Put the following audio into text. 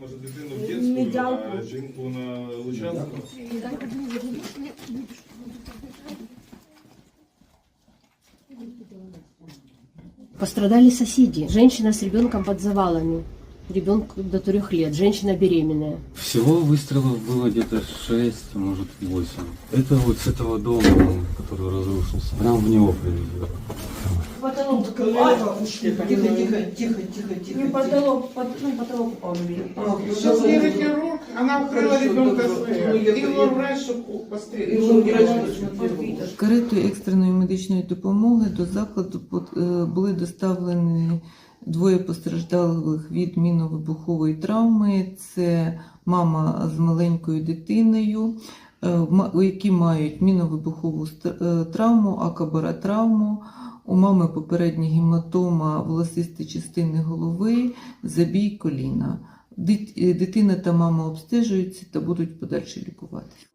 Може дитину в дякую. а жінку на Лучанську? Пострадали соседи. Женщина с ребенком под завалами. Ребенку до трех лет. Женщина беременная. Всего выстрелов было где-то 6, может 8. Это вот с этого дома, который разрушился. Прям в него привезли. Потолок Тихо, тихо, тихо, тихо, тихо, тихо. Не потолок, под- ну, потолок упал на меня. А, Щасливий хірург, вона вкрила ребенка добре. своєю. Ну, я- І щоб постріли. І он врач, смотри, Каретою екстреної медичної допомоги до закладу е, були доставлені двоє постраждалих від міновибухової травми. Це мама з маленькою дитиною, е, які мають міновибухову е, травму, акабаротравму. У мами попередня гематома власистої частини голови, забій коліна. Дитина та мама обстежуються та будуть подальше лікуватися.